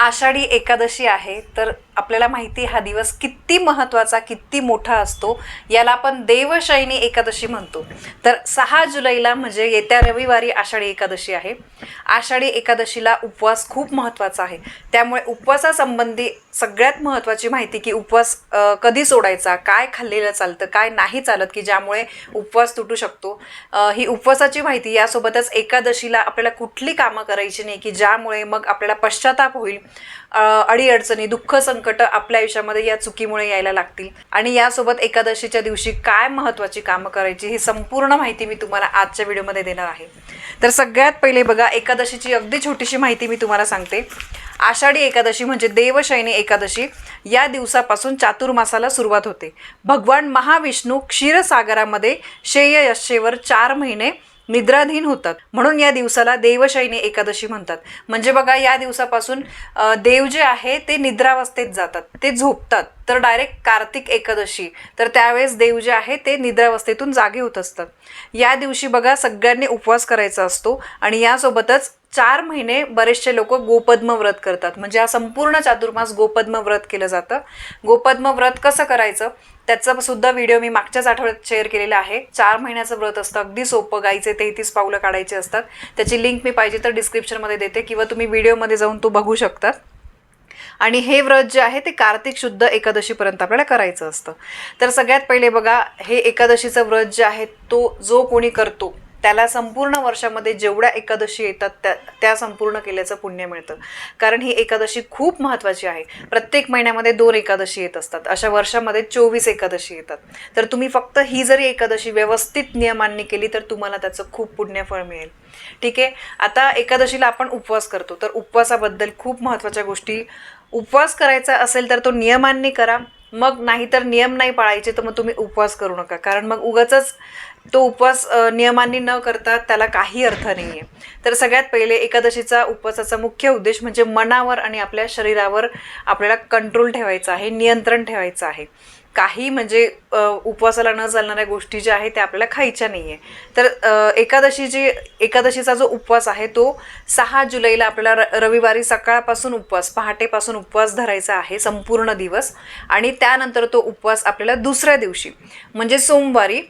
आषाढी एकादशी आहे तर आपल्याला माहिती हा दिवस किती महत्त्वाचा किती मोठा असतो याला आपण देवशयनी एकादशी म्हणतो. तर सहा जुलैला म्हणजे येत्या रविवारी आषाढी एकादशी आहे. आषाढी एकादशीला उपवास खूप महत्त्वाचा आहे. त्यामुळे उपवासासंबंधी सगळ्यात महत्त्वाची माहिती की उपवास कधी सोडायचा काय खाल्लेलं चालतं काय नाही चालत की ज्यामुळे उपवास तुटू शकतो. ही उपवासाची माहिती यासोबतच एकादशीला आपल्याला कुठली कामं करायची नाही की ज्यामुळे मग आपल्याला पश्चाताप होईल अडीअडचणी दुःख संकट आपल्या आयुष्यामध्ये या चुकीमुळे यायला लागतील. आणि यासोबत एकादशीच्या दिवशी काय महत्त्वाची कामं करायची ही संपूर्ण माहिती मी तुम्हाला आजच्या व्हिडिओमध्ये देणार आहे. तर सगळ्यात पहिले बघा एकादशीची अगदी छोटीशी माहिती मी तुम्हाला सांगते. आषाढी एकादशी म्हणजे देवशयनी एकादशी. या दिवसापासून चातुर्मासाला सुरुवात होते. भगवान महाविष्णू क्षीरसागरामध्ये शेय यशेवर चार महिने निद्राधीन होतात. म्हणून या दिवसाला देवशयनी एकादशी म्हणतात. म्हणजे बघा या दिवसापासून देव जे आहे ते निद्रावस्थेत जातात. ते झोपतात. तर डायरेक्ट कार्तिक एकादशी. तर त्यावेळेस देव जे आहे ते निद्रावस्थेतून जागे होत असतात या दिवशी बघा सगळ्यांनी उपवास करायचा असतो आणि यासोबतच चार महिने बरेचसे लोक गोपद्म व्रत करतात. म्हणजे हा संपूर्ण चातुर्मास गोपद्म व्रत केलं जातं. गोपद्म व्रत कसं करायचं? त्याचा सुद्धा व्हिडिओ मी मागच्याच आठवड्यात शेअर केलेला आहे. चार महिन्याचं व्रत असतं. अगदी सोपं. गाईचे तेहतीस पावलं काढायचे असतात. त्याची लिंक मी पाहिजे तर डिस्क्रिप्शनमध्ये देते किंवा तुम्ही व्हिडिओमध्ये जाऊन तो बघू शकतात आणि हे व्रत जे आहे ते कार्तिक शुद्ध एकादशीपर्यंत आपल्याला करायचं असतं. तर सगळ्यात पहिले बघा हे एकादशीचं व्रत जे आहे तो जो कोणी करतो त्याला संपूर्ण वर्षामध्ये जेवढ्या एकादशी येतात त्या त्या संपूर्ण केल्याचं पुण्य मिळतं. कारण ही एकादशी खूप महत्त्वाची आहे. प्रत्येक महिन्यामध्ये दोन एकादशी येत असतात. अशा वर्षामध्ये चोवीस एकादशी येतात. तर तुम्ही फक्त ही जरी एकादशी व्यवस्थित नियमांनी केली तर तुम्हाला त्याचं खूप पुण्यफळ मिळेल. ठीक आहे? आता एकादशीला आपण उपवास करतो. तर उपवासाबद्दल खूप महत्त्वाच्या गोष्टी उपवास करायचा असेल तर तो नियमांनी करा. मग नाहीतर नियम नाही पाळायचे तर मग तुम्ही उपवास करू नका. कारण मग उगाचच तो उपवास नियमांनी न करता त्याला काही अर्थ नाही आहे तर सगळ्यात पहिले एकादशीचा उपवासाचा मुख्य उद्देश म्हणजे मनावर आणि आपल्या शरीरावर आपल्याला कंट्रोल ठेवायचा आहे नियंत्रण ठेवायचं आहे. काही म्हणजे उपवासाला न चालणाऱ्या गोष्टी ज्या आहेत त्या आपल्याला खायच्या नाही आहे तर एकादशी एकादशीची एकादशीचा जो उपवास आहे तो सहा जुलैला आपल्याला र रविवारी सकाळपासून उपवास पहाटेपासून उपवास धरायचा आहे संपूर्ण दिवस. आणि त्यानंतर तो उपवास आपल्याला दुसऱ्या दिवशी म्हणजे सोमवारी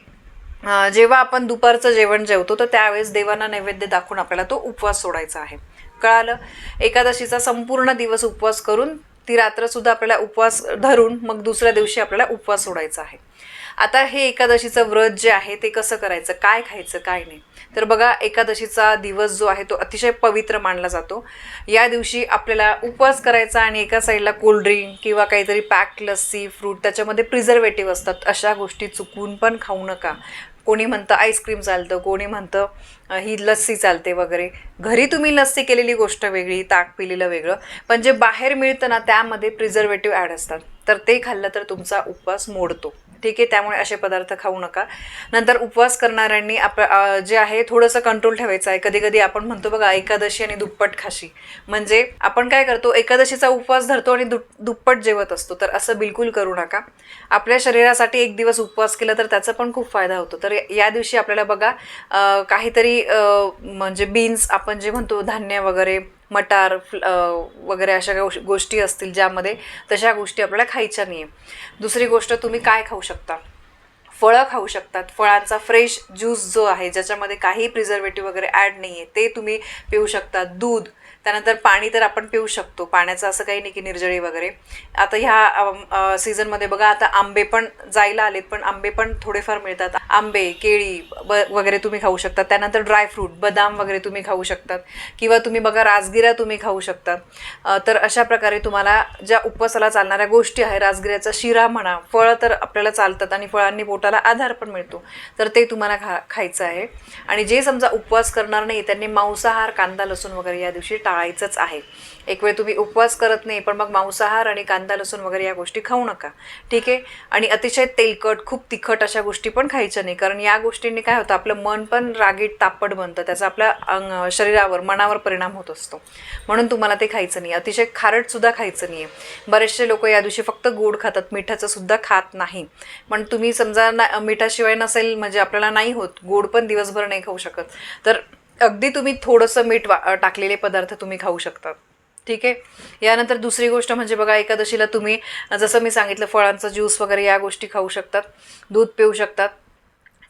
जेव्हा आपण दुपारचं जेवण जेवतो तर त्यावेळेस देवांना नैवेद्य दाखवून आपल्याला तो उपवास सोडायचा आहे. कळालं? एकादशीचा संपूर्ण दिवस उपवास करून ती रात्रसुद्धा आपल्याला उपवास धरून मग दुसऱ्या दिवशी आपल्याला उपवास सोडायचा आहे. आता हे एकादशीचं व्रत जे आहे ते कसं करायचं? काय खायचं? काय नाही? तर बघा एकादशीचा दिवस जो आहे तो अतिशय पवित्र मानला जातो. या दिवशी आपल्याला उपवास करायचा आणि एका साईडला कोल्ड्रिंक किंवा काहीतरी पॅक लस्सी फ्रूट त्याच्यामध्ये प्रिझर्वेटिव्ह असतात. अशा गोष्टी चुकून पण खाऊ नका. कोणी म्हणतं आईस्क्रीम चालतं कोणी म्हणतं ही लस्सी चालते वगैरे. घरी तुम्ही लस्सी केलेली गोष्ट वेगळी ताक पिलेलं वेगळं. पण जे बाहेर मिळतं ना त्यामध्ये प्रिझर्वेटिव्ह ॲड असतात. तर ते खाल्लं तर तुमचा उपवास मोडतो. ठीक आहे त्यामुळे असे पदार्थ खाऊ नका. नंतर उपवास करणाऱ्यांनी आप जे आहे थोडंसं कंट्रोल ठेवायचं आहे. कधी कधी आपण म्हणतो बघा एकादशी आणि दुप्पट खाशी. म्हणजे आपण काय करतो एकादशीचा उपवास धरतो आणि दुप दुप्पट जेवत असतो. तर असं बिलकुल करू नका. आपल्या शरीरासाठी एक दिवस उपवास केला तर त्याचा पण खूप फायदा होतो. तर या दिवशी आपल्याला बघा काहीतरी म्हणजे बीन्स आपण जे म्हणतो धान्य वगैरे मटार फ्ल- वगैरे अशा गोष- गोष्टी असतील ज्यामध्ये तशा गोष्टी आपल्याला खायच्या नाही आहे दुसरी गोष्ट तुम्ही काय खाऊ शकता? फळं खाऊ शकतात. फळांचा फ्रेश ज्यूस जो आहे ज्याच्यामध्ये काही प्रिझर्वेटिव्ह वगैरे ॲड नाही आहे ते तुम्ही पिऊ शकता. दूध त्यानंतर पाणी तर आपण पिऊ शकतो. पाण्याचं असं काही नाही की निर्जळी वगैरे. आता ह्या सीझनमध्ये बघा आता आंबे पण जायला आलेत पण आंबे पण थोडेफार मिळतात. आंबे केळी ब वगैरे तुम्ही खाऊ शकता. त्यानंतर ड्रायफ्रूट बदाम वगैरे तुम्ही खाऊ शकतात. किंवा तुम्ही बघा राजगिरा तुम्ही खाऊ शकतात. तर अशा प्रकारे तुम्हाला ज्या उपवासाला चालणाऱ्या गोष्टी आहे राजगिऱ्याचा शिरा म्हणा फळं तर आपल्याला चालतात आणि फळांनी पोटाला आधार पण मिळतो. तर ते तुम्हाला खा खायचं आहे. आणि जे समजा उपवास करणार नाही त्यांनी मांसाहार कांदा लसूण वगैरे या दिवशी टाळायचंच आहे. एक वेळ तुम्ही उपवास करत नाही पण मग मांसाहार आणि कांदा लसूण वगैरे या गोष्टी खाऊ नका. ठीक आहे? आणि अतिशय तेलकट खूप तिखट अशा गोष्टी पण खायच्या नाही. कारण या गोष्टींनी काय होतं आपलं मन पण रागीट तापट बनतं. त्याचा आपल्या अंग शरीरावर मनावर परिणाम होत असतो. म्हणून तुम्हाला ते खायचं नाही. अतिशय खारटसुद्धा खायचं नाही आहे बरेचसे लोक या दिवशी फक्त गोड खातात. मिठाचं सुद्धा खात नाही. पण तुम्ही समजा ना मिठाशिवाय नसेल म्हणजे आपल्याला नाही होत. गोड पण दिवसभर नाही खाऊ शकत. तर अगदी तुम्ही थोडंसं मीठ वा टाकलेले पदार्थ तुम्ही खाऊ शकता. ठीक आहे? यानंतर दुसरी गोष्ट म्हणजे बघा एकादशीला तुम्ही जसं मी सांगितलं फळांचा ज्यूस वगैरे या गोष्टी खाऊ शकतात दूध पिऊ शकतात.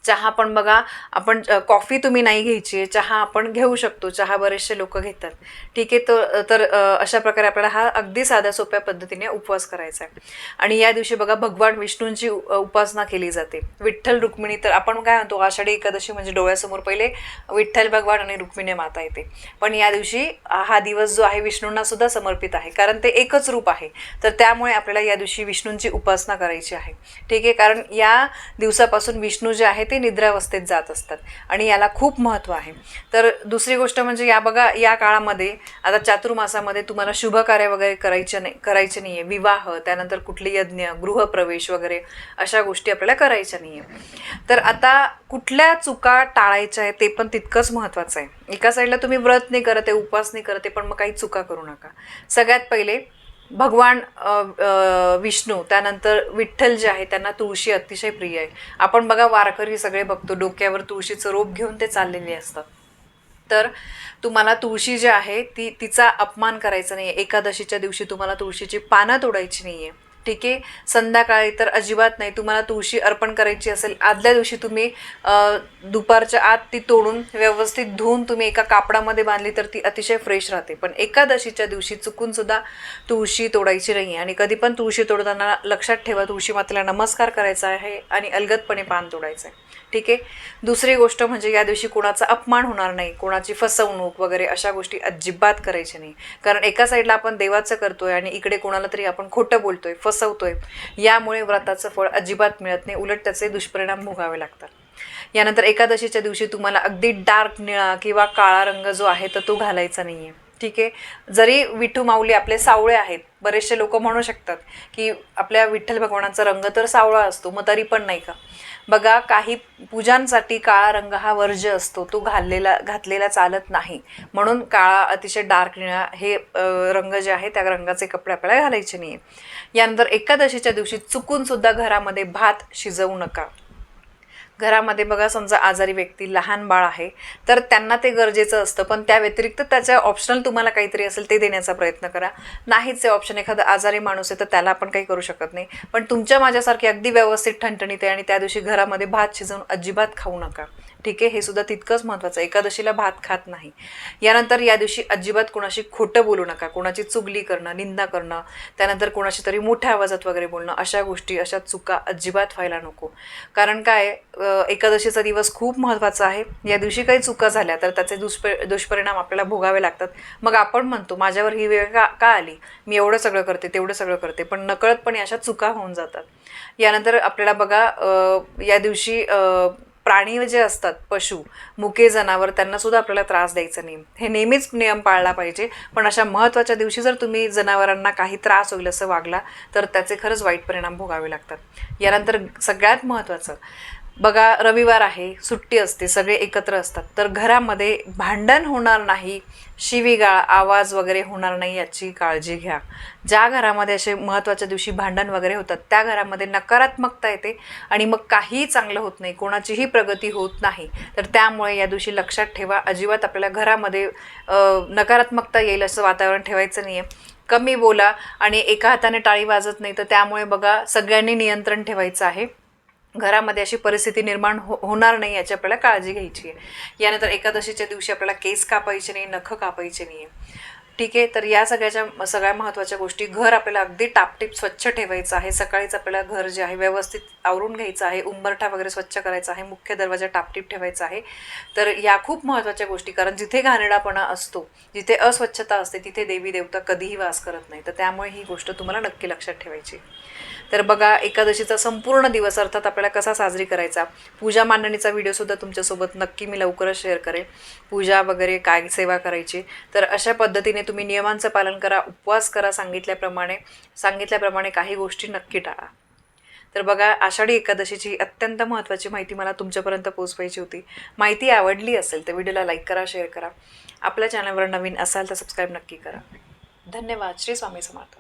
चहा पण बघा आपण कॉफी तुम्ही नाही घ्यायची आहे चहा आपण घेऊ शकतो चहा बरेचसे लोक घेतात. ठीक आहे तर तर अशा प्रकारे आपल्याला हा अगदी साध्या सोप्या पद्धतीने उपवास करायचा आहे. आणि या दिवशी बघा भगवान विष्णूंची उ- उपासना केली जाते. विठ्ठल रुक्मिणी तर आपण काय म्हणतो आषाढी एकादशी म्हणजे डोळ्यासमोर पहिले विठ्ठल भगवान आणि रुक्मिणी माता येते. पण या दिवशी हा दिवस जो आहे विष्णूंना सुद्धा समर्पित आहे. कारण ते एकच रूप आहे. तर त्यामुळे आपल्याला या दिवशी विष्णूंची उपासना करायची आहे. ठीक आहे कारण या दिवसापासून विष्णू जे आहेत ते निद्रावस्थेत जात असतात. आणि याला खूप महत्त्व आहे. तर दुसरी गोष्ट म्हणजे या बघा या काळामध्ये आता चातुर्मासामध्ये तुम्हाला शुभ कार्य वगैरे करायचे नाही करायचे नाही आहे विवाह त्यानंतर कुठले यज्ञ गृहप्रवेश वगैरे अशा गोष्टी आपल्याला करायच्या नाही आहे तर आता कुठल्या चुका टाळायच्या आहे ते पण तितकंच महत्त्वाचं आहे. एका साईडला तुम्ही व्रत नाही करत आहे उपवास नाही करत आहे पण मग काही चुका करू नका. सगळ्यात पहिले भगवान विष्णू त्यानंतर विठ्ठल जे आहे त्यांना तुळशी अतिशय प्रिय आहे. आपण बघा वारकरी सगळे बघतो डोक्यावर तुळशीचं रोप घेऊन ते चाललेले असतात. तर तुम्हाला तुळशी जी आहे ती तिचा अपमान करायचा नाही आहे एकादशीच्या दिवशी तुम्हाला तुळशीची पानं तोडायची नाही आहे ठीक आहे. संध्याकाळी तर अजिबात नाही. तुम्हाला तुळशी अर्पण करायची असेल आदल्या दिवशी तुम्ही दुपारच्या आत ती तोडून व्यवस्थित धुवून तुम्ही एका कापडामध्ये बांधली तर ती अतिशय फ्रेश राहते. पण एकादशीच्या दिवशी चुकून सुद्धा तुळशी तोडायची नाही आणि कधी पण तुळशी तोडताना लक्षात ठेवा तुळशी मातेला नमस्कार करायचा आहे आणि अलगदपणे पान तोडायचं आहे ठीक आहे. दुसरी गोष्ट म्हणजे या दिवशी कोणाचा अपमान होणार नाही कोणाची फसवणूक वगैरे अशा गोष्टी अजिबात करायच्या नाही. कारण एका साईडला आपण देवाचं करतोय आणि इकडे कोणाला तरी आपण खोटं बोलतोय फसवतोय यामुळे व्रताचं फळ अजिबात मिळत नाही. उलट त्याचे दुष्परिणाम भोगावे लागतात. यानंतर एकादशीच्या दिवशी तुम्हाला अगदी डार्क निळा किंवा काळा रंग जो आहे तर तो घालायचा नाही आहे ठीक आहे. जरी विठू माऊली आपले सावळे आहेत बरेचसे लोक म्हणू शकतात की आपल्या विठ्ठल भगवानाचा रंग तर सावळा असतो मग तरी पण नाही का? बघा काही पूजांसाठी काळा रंग हा वर्ज्य असतो तो घाललेला घातलेला चालत नाही. म्हणून काळा अतिशय डार्क निळा हे रंग जे आहे त्या रंगाचे कपडे आपल्याला घालायचे नाही यानंतर एकादशीच्या दिवशी चुकूनसुद्धा घरामध्ये भात शिजवू नका. घरामध्ये बघा समजा आजारी व्यक्ती लहान बाळ आहे तर त्यांना ते गरजेचं असतं. पण त्या व्यतिरिक्त त्याच्या ऑप्शनल तुम्हाला काहीतरी असेल ते देण्याचा प्रयत्न करा. नाहीच आहे ऑप्शन एखादा आजारी माणूस आहे तर त्याला आपण काही करू शकत नाही. पण तुमच्या माझ्यासारखी अगदी व्यवस्थित ठणठणीत आहे आणि त्या दिवशी घरामध्ये भात शिजवून अजिबात खाऊ नका. ठीक आहे? हे सुद्धा तितकंच महत्त्वाचं आहे. एकादशीला भात खात नाही. यानंतर या दिवशी अजिबात कोणाशी खोटं बोलू नका. कोणाची चुगली करणं निंदा करणं त्यानंतर कोणाशी तरी मोठ्या आवाजात वगैरे बोलणं अशा गोष्टी अशा चुका अजिबात व्हायला नको. कारण काय एकादशीचा दिवस खूप महत्त्वाचा आहे. या दिवशी काही चुका झाल्या तर त्याचे दुष्प दुष्परिणाम आपल्याला भोगावे लागतात. मग आपण म्हणतो माझ्यावर ही वेळ का का आली? मी एवढं सगळं करते तेवढं सगळं करते. पण नकळतपणे अशा चुका होऊन जातात. यानंतर आपल्याला बघा या दिवशी प्राणी जे असतात पशु मुके जनावर त्यांना सुद्धा आपल्याला त्रास द्यायचा नियम हे नेहमीच नियम पाळला पाहिजे. पण अशा महत्त्वाच्या दिवशी जर तुम्ही जनावरांना काही त्रास होईल असं वागला तर त्याचे खरंच वाईट परिणाम भोगावे लागतात. यानंतर सगळ्यात महत्त्वाचं बघा रविवार आहे सुट्टी असते सगळे एकत्र असतात. तर घरामध्ये भांडण होणार नाही शिवीगाळ आवाज वगैरे होणार नाही याची काळजी घ्या. ज्या घरामध्ये असे महत्त्वाच्या दिवशी भांडण वगैरे होतात त्या घरामध्ये नकारात्मकता येते आणि मग काहीही चांगलं होत नाही कोणाचीही प्रगती होत नाही. तर त्यामुळे या दिवशी लक्षात ठेवा अजिबात आपल्याला घरामध्ये नकारात्मकता येईल असं वातावरण ठेवायचं नाही आहे कमी बोला आणि एका हाताने टाळी वाजत नाही तर त्यामुळे बघा सगळ्यांनी नियंत्रण ठेवायचं आहे. घरामध्ये अशी परिस्थिती निर्माण हो होणार नाही याची आपल्याला काळजी घ्यायची आहे. यानंतर एकादशीच्या दिवशी आपल्याला केस कापायचे नाही नखं कापायचे नाही ठीक आहे तर या सगळ्याच्या सगळ्या महत्त्वाच्या गोष्टी घर आपल्याला अगदी टापटीप स्वच्छ ठेवायचं आहे. सकाळीच आपल्याला घर जे आहे व्यवस्थित आवरून घ्यायचं आहे. उंबरठा वगैरे स्वच्छ करायचा आहे. मुख्य दरवाजा टापटीप ठेवायचा आहे. तर या खूप महत्त्वाच्या गोष्टी कारण जिथे घाणेरडापणा असतो जिथे अस्वच्छता असते तिथे देवी देवता कधीही वास करत नाही तर त्यामुळे ही गोष्ट तुम्हाला नक्की लक्षात ठेवायची तर बघा एकादशीचा संपूर्ण दिवस अर्थात आपल्याला कसा साजरी करायचा? पूजा मांडणीचा व्हिडिओसुद्धा तुमच्यासोबत नक्की मी लवकरच शेअर करेन. पूजा वगैरे काय सेवा करायची? तर अशा पद्धतीने तुम्ही नियमांचं पालन करा उपवास करा सांगितल्याप्रमाणे. सांगितल्याप्रमाणे काही गोष्टी नक्की टाळा. तर बघा आषाढी एकादशीची अत्यंत महत्त्वाची माहिती मला तुमच्यापर्यंत पोहोचवायची होती. माहिती आवडली असेल तर व्हिडिओला लाईक करा शेअर करा. आपल्या चॅनलवर नवीन असाल तर सबस्क्राईब नक्की करा. धन्यवाद. श्री स्वामी समर्थ.